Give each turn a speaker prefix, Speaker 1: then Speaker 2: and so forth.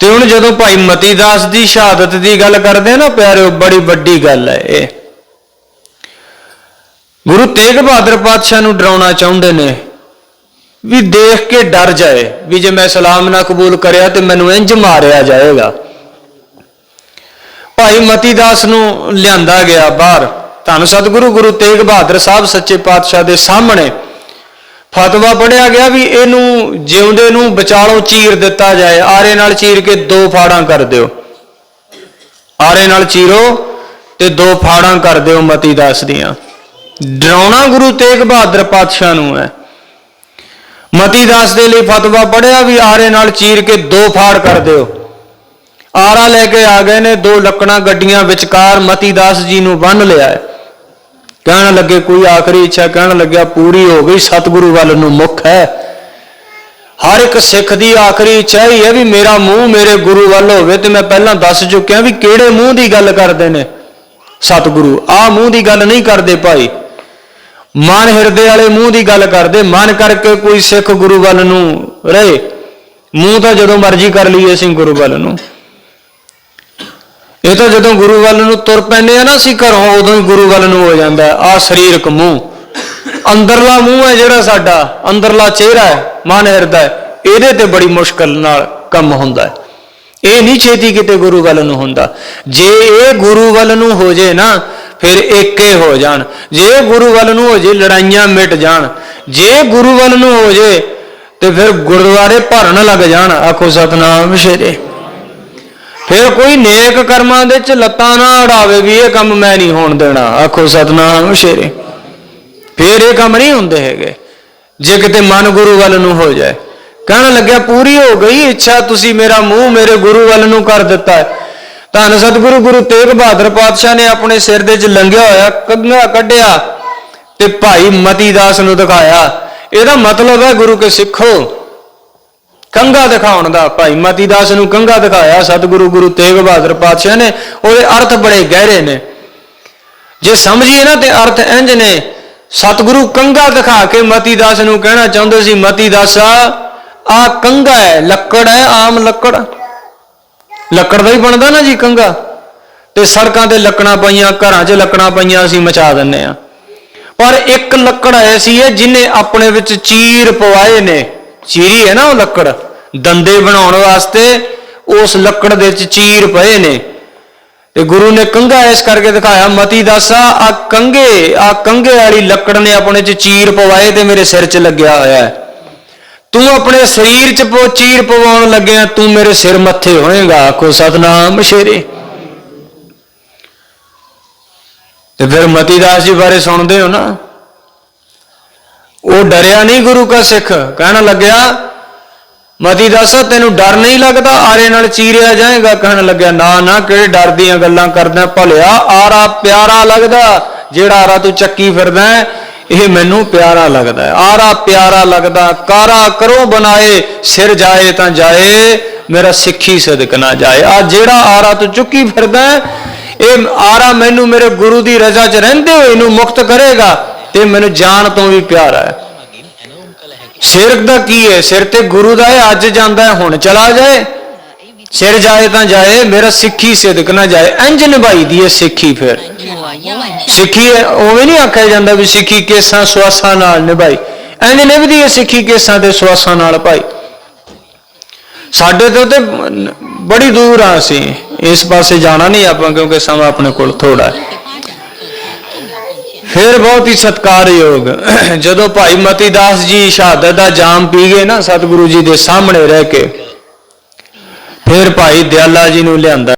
Speaker 1: ਤੇ ਹੁਣ ਜਦੋਂ ਭਾਈ ਮਤੀ ਦਾਸ ਦੀ ਸ਼ਹਾਦਤ ਦੀ ਗੱਲ ਕਰਦੇ ਆ ਨਾ ਪਿਆਰਿਓ, ਬੜੀ ਵੱਡੀ ਗੱਲ ਹੈ ਇਹ। ਗੁਰੂ ਤੇਗ ਬਹਾਦਰ ਪਾਤਸ਼ਾਹ ਨੂੰ ਡਰਾਉਣਾ ਚਾਹੁੰਦੇ ਨੇ ਵੀ ਦੇਖ ਕੇ ਡਰ ਜਾਏ, ਵੀ ਜੇ ਮੈਂ ਸਲਾਮ ਨਾ ਕਬੂਲ ਕਰਿਆ ਤੇ ਮੈਨੂੰ ਇੰਜ ਮਾਰਿਆ ਜਾਏਗਾ। ਭਾਈ ਮਤੀ ਦਾਸ ਨੂੰ ਲਿਆਂਦਾ ਗਿਆ ਬਾਹਰ। ਧੰਨ ਸਤਿਗੁਰੂ ਗੁਰੂ ਤੇਗ ਬਹਾਦਰ ਸਾਹਿਬ ਸੱਚੇ ਪਾਤਸ਼ਾਹ ਦੇ ਸਾਹਮਣੇ ਫਤਵਾ ਪੜਿਆ ਗਿਆ ਵੀ ਇਹਨੂੰ ਜਿਉਂਦੇ ਨੂੰ ਵਿਚਾਲੋਂ ਚੀਰ ਦਿੱਤਾ ਜਾਏ, ਆਰੇ ਨਾਲ ਚੀਰ ਕੇ ਦੋ ਫਾੜਾਂ ਕਰ ਦਿਓ। ਆਰੇ ਨਾਲ ਚੀਰੋ ਤੇ ਦੋ ਫਾੜਾਂ ਕਰ ਦਿਓ ਮਤੀ ਦਾਸ ਦੀਆਂ। ਡਰਾਉਣਾ ਗੁਰੂ ਤੇਗ ਬਹਾਦਰ ਪਾਤਸ਼ਾਹ ਨੂੰ ਹੈ। ਮਤੀ ਦਾਸ ਦੇ ਲਈ ਫਤਵਾ ਪੜਿਆ ਵੀ ਆਰੇ ਨਾਲ ਚੀਰ ਕੇ ਦੋ ਫਾੜ ਕਰ ਦਿਓ। ਆਰਾ ਲੈ ਕੇ ਆ ਗਏ ਨੇ, ਦੋ ਲੱਕੜਾਂ ਗੱਡੀਆਂ ਵਿਚਕਾਰ ਮਤੀ ਦਾਸ ਜੀ ਨੂੰ ਬੰਨ ਲਿਆ ਹੈ। ਕਹਿਣ ਲੱਗੇ ਕੋਈ ਆਖਰੀ ਇੱਛਾ ਕਹਿਣ ਲੱਗਿਆ, ਪੂਰੀ ਹੋ ਗਈ, ਸਤਿਗੁਰੂ ਵੱਲ ਨੂੰ ਮੁਖ ਹੈ। ਹਰ ਇੱਕ ਸਿੱਖ ਦੀ ਆਖਰੀ ਇੱਛਾ ਹੀ ਹੈ ਵੀ ਮੇਰਾ ਮੂੰਹ ਮੇਰੇ ਗੁਰੂ ਵੱਲ ਹੋਵੇ ਤੇ ਮੈਂ ਪਹਿਲਾਂ ਦੱਸ ਚੁੱਕਿਆ ਵੀ ਕਿਹੜੇ ਮੂੰਹ ਦੀ ਗੱਲ ਕਰਦੇ ਨੇ। ਸਤਿਗੁਰੂ ਆ ਮੂੰਹ ਦੀ ਗੱਲ ਨਹੀਂ ਕਰਦੇ ਭਾਈ। ਮਨ ਹਿਰਦੇ ਵਾਲੇ ਮੂੰਹ ਦੀ ਗੱਲ ਕਰਦੇ, ਮਨ ਕਰਕੇ ਕੋਈ ਸਿੱਖ ਗੁਰੂ ਵੱਲ ਨੂੰ ਰਹੇ। ਮੂੰਹ ਤਾਂ ਜਦੋਂ ਮਰਜ਼ੀ ਕਰ ਲਈਏ ਅਸੀਂ ਗੁਰੂ ਵੱਲ ਨੂੰ। ਇਹ ਤਾਂ ਜਦੋਂ ਗੁਰੂ ਵੱਲ ਨੂੰ ਤੁਰ ਪੈਂਦੇ ਆ ਨਾ ਅਸੀਂ ਘਰੋਂ, ਉਦੋਂ ਹੀ ਗੁਰੂ ਵੱਲ ਨੂੰ ਹੋ ਜਾਂਦਾ ਆ ਸਰੀਰਕ ਮੂੰਹ। ਅੰਦਰਲਾ ਮੂੰਹ ਹੈ ਜਿਹੜਾ ਸਾਡਾ, ਅੰਦਰਲਾ ਚਿਹਰਾ ਹੈ, ਮਨ ਹਿਰਦਾ ਹੈ, ਇਹਦੇ ਤੇ ਬੜੀ ਮੁਸ਼ਕਲ ਨਾਲ ਕੰਮ ਹੁੰਦਾ ਹੈ। ਇਹ ਨਹੀਂ ਛੇਤੀ ਕਿਤੇ ਗੁਰੂ ਵੱਲ ਨੂੰ ਹੁੰਦਾ। ਜੇ ਇਹ ਗੁਰੂ ਵੱਲ ਨੂੰ ਹੋ ਜੇ ਨਾ, ਫਿਰ ਏਕੇ ਹੋ ਜਾਣ। ਜੇ ਗੁਰੂ ਵੱਲ ਨੂੰ ਹੋ ਜੇ, ਲੜਾਈਆਂ ਮਿਟ ਜਾਣ। ਜੇ ਗੁਰੂ ਵੱਲ ਨੂੰ ਹੋ ਜੇ, ਤੇ ਫਿਰ ਗੁਰਦੁਆਰੇ ਭਰਨ ਲੱਗ ਜਾਣ। ਆਖੋ ਸਤਨਾਮ ਸ਼ੇਰੇ ਫਿਰ ਕੋਈ ਨੇਕ ਕਰਮਾਂ ਦੇ ਚ ਲੱਤਾਂ ਨਾ ਅੜਾਵੇ ਵੀ ਇਹ ਕੰਮ ਮੈਂ ਨਹੀਂ ਹੋਣ ਦੇਣਾ। ਆਖੋ ਸਤਨਾਮ ਸ਼ੇਰੇ। ਫਿਰ ਇਹ ਕੰਮ ਨਹੀਂ ਹੁੰਦੇ ਹੈਗੇ। ਜੇ ਕਿਤੇ ਮਨ ਗੁਰੂ ਵੱਲ ਨੂੰ ਹੋ ਜਾਏ। ਕਹਿਣ ਲੱਗਿਆ, ਪੂਰੀ ਹੋ ਗਈ ਇੱਛਾ, ਤੁਸੀਂ ਮੇਰਾ ਮੂੰਹ ਮੇਰੇ ਗੁਰੂ ਵੱਲ ਨੂੰ ਕਰ ਦਿੱਤਾ ਹੈ। ਧੰਨ ਸਤਿਗੁਰੂ, ਗੁਰੂ ਤੇਗ ਬਹਾਦਰ ਪਾਤਸ਼ਾਹ ਨੇ ਆਪਣੇ ਸਿਰ ਦੇ ਚ ਲੰਘਿਆ ਹੋਇਆ, ਕੰਘਾ ਕੱਢਿਆ ਤੇ ਭਾਈ ਮਤੀ ਦਾਸ ਨੂੰ ਦਿਖਾਇਆ। ਇਹਦਾ ਮਤਲਬ ਹੈ ਗੁਰੂ ਕੇ ਸਿੱਖੋ। ਕੰਗਾ ਦਿਖਾਉਣ ਦਾ ਭਾਈ। ਮਤੀ ਦਾਸ ਨੂੰ ਕੰਗਾ ਦਿਖਾਇਆ। ਸਤਿਗੁਰੂ ਗੁਰੂ ਤੇਗ ਬਹਾਦਰ ਪਾਤਸ਼ਾਹ ਨੇ ਉਹਦੇ ਅਰਥ ਬੜੇ ਗਹਿਰੇ ਨੇ। ਜੇ ਸਮਝੀਏ ਨਾ ਤੇ ਅਰਥ ਇੰਜ ਨੇ, ਸਤਿਗੁਰੂ ਕੰਗਾ ਦਿਖਾ ਕੇ ਮਤੀ ਦਾਸ ਨੂੰ ਕਹਿਣਾ ਚਾਹੁੰਦੇ ਸੀ, ਮਤੀ ਦਾਸਾ, ਆ ਕੰਗਾ ਹੈ, ਲੱਕੜ ਹੈ, ਆਮ ਲੱਕੜ। ਲੱਕੜ ਦਾ ਹੀ ਬਣਦਾ ਨਾ ਜੀ ਕੰਗਾ। ਤੇ ਸੜਕਾਂ ਤੇ ਲੱਕੜਾਂ ਪਈਆਂ, ਘਰਾਂ 'ਚ ਲੱਕੜਾਂ ਪਈਆਂ ਅਸੀਂ ਮਚਾ ਦਿੰਨੇ ਆ ਪਰ ਇੱਕ ਲੱਕੜ ਐਸੀ ਹੈ ਜਿਨੇ ਆਪਣੇ ਵਿੱਚ ਚੀਰ ਪਵਾਏ ਨੇ। ਚੀਰੀ ਹੈ ਨਾ ਉਹ ਲੱਕੜ, ਦੰਦੇ ਬਣਾਉਣ ਵਾਸਤੇ ਉਸ ਲੱਕੜ ਦੇ ਵਿੱਚ ਚੀਰ ਪਏ ਨੇ। ਤੇ ਗੁਰੂ ਨੇ ਕੰਗਾ ਇਸ ਕਰਕੇ ਦਿਖਾਇਆ, ਮਤੀ ਦਾਸਾ, ਆ ਕੰਗੇ ਆ ਕੰਗੇ ਵਾਲੀ ਲੱਕੜ ਨੇ ਆਪਣੇ ਚ ਚੀਰ ਪਵਾਏ ਤੇ ਮੇਰੇ ਸਿਰ 'ਚ ਲੱਗਿਆ ਹੋਇਆ ਹੈ। ਤੂੰ ਆਪਣੇ ਸਰੀਰ 'ਚ ਪੋ ਚੀਰ ਪਵਾਉਣ ਲੱਗਿਆ, ਤੂੰ ਮੇਰੇ ਸਿਰ ਮੱਥੇ ਹੋਏਗਾ, ਆਖੋ ਸਤਨਾਮ ਸ਼ੇਰੇ। ਤੇ ਫਿਰ ਮਤੀ ਦਾਸ ਜੀ ਬਾਰੇ ਸੁਣਦੇ ਹੋ ਨਾ। ਡਰਿਆ ਨਹੀਂ ਗੁਰੂ ਕਾ ਸਿੱਖ। ਕਹਿਣ ਲੱਗਿਆ ਮਤੀ ਦਾਸਾ, ਤੈਨੂੰ ਡਰ ਨਹੀਂ ਲੱਗਦਾ? ਆਰੇ ਨਾਲ ਚੀਰਿਆ ਜਾਏਗਾ। ਕਹਿਣ ਲੱਗਿਆ, ਨਾ ਨਾ, ਕਿਹੜੇ ਡਰ ਦੀਆਂ ਗੱਲਾਂ ਕਰਦਾ ਭਲਿਆ, ਆਰਾ ਪਿਆਰਾ ਲੱਗਦਾ। ਜਿਹੜਾ ਆਰਾ ਤੂੰ ਚੱਕੀ ਫਿਰਦਾ ਇਹ ਮੈਨੂੰ ਪਿਆਰਾ ਲੱਗਦਾ ਆਰਾ ਪਿਆਰਾ ਲੱਗਦਾ। ਕਾਰਾ ਕਰੋ ਬਣਾਏ, ਸਿਰ ਜਾਏ ਤਾਂ ਜਾਏ, ਮੇਰਾ ਸਿੱਖੀ ਸਦਕ ਨਾ ਜਾਏ। ਆ ਜਿਹੜਾ ਆਰਾ ਤੂੰ ਚੁੱਕੀ ਫਿਰਦਾ ਇਹ ਆਰਾ ਮੈਨੂੰ ਮੇਰੇ ਗੁਰੂ ਦੀ ਰਜ਼ਾ 'ਚ ਰਹਿੰਦੇ ਹੋਏ ਇਹਨੂੰ ਮੁਕਤ ਕਰੇਗਾ ਤੇ ਮੈਨੂੰ ਜਾਣ ਤੋਂ ਵੀ ਪਿਆਰਾ ਹੈ। ਸਿਰ ਦਾ ਕੀ ਹੈ? ਸਿਰ ਤੇ ਗੁਰੂ ਦਾ ਹੈ ਅੱਜ ਜਾਂਦਾ ਹੈ ਹੁਣ ਚਲਾ ਜਾਏ। ਸਿਰ ਜਾਏ ਤਾਂ ਜਾਏ ਮੇਰਾ ਸਿੱਖੀ ਸਿਦਕ ਨਾ ਜਾਏ। ਇੰਜ ਨਿਭਾਈ ਦੀ ਹੈ ਸਿੱਖੀ ਫਿਰ। ਸਿੱਖੀ ਹੈ, ਉਵੇਂ ਨਹੀਂ ਆਖਿਆ ਜਾਂਦਾ ਵੀ ਸਿੱਖੀ ਕੇਸਾਂ ਸਵਾਸਾਂ ਨਾਲ ਨਿਭਾਈ। ਇੰਜ ਨਿਭਦੀ ਹੈ ਸਿੱਖੀ ਕੇਸਾਂ ਤੇ ਸਵਾਸਾਂ ਨਾਲ ਭਾਈ। ਸਾਡੇ ਤੋਂ ਤੇ ਬੜੀ ਦੂਰ ਆ ਅਸੀਂ। ਇਸ ਪਾਸੇ ਜਾਣਾ ਨਹੀਂ ਆਪਾਂ ਕਿਉਂਕਿ ਸਮਾਂ ਆਪਣੇ ਕੋਲ ਥੋੜਾ ਹੈ। ਫਿਰ ਬਹੁਤ ਹੀ ਸਤਿਕਾਰਯੋਗ। ਜਦੋਂ ਭਾਈ ਮਤੀ ਦਾਸ ਜੀ ਸ਼ਹਾਦਤ ਦਾ ਜਾਮ ਪੀ ਗਏ ਨਾ ਸਤਿਗੁਰੂ ਜੀ ਦੇ ਸਾਹਮਣੇ ਰਹਿ ਕੇ, ਫਿਰ ਭਾਈ ਦਿਆਲਾ ਜੀ ਨੂੰ ਲਿਆਂਦਾ।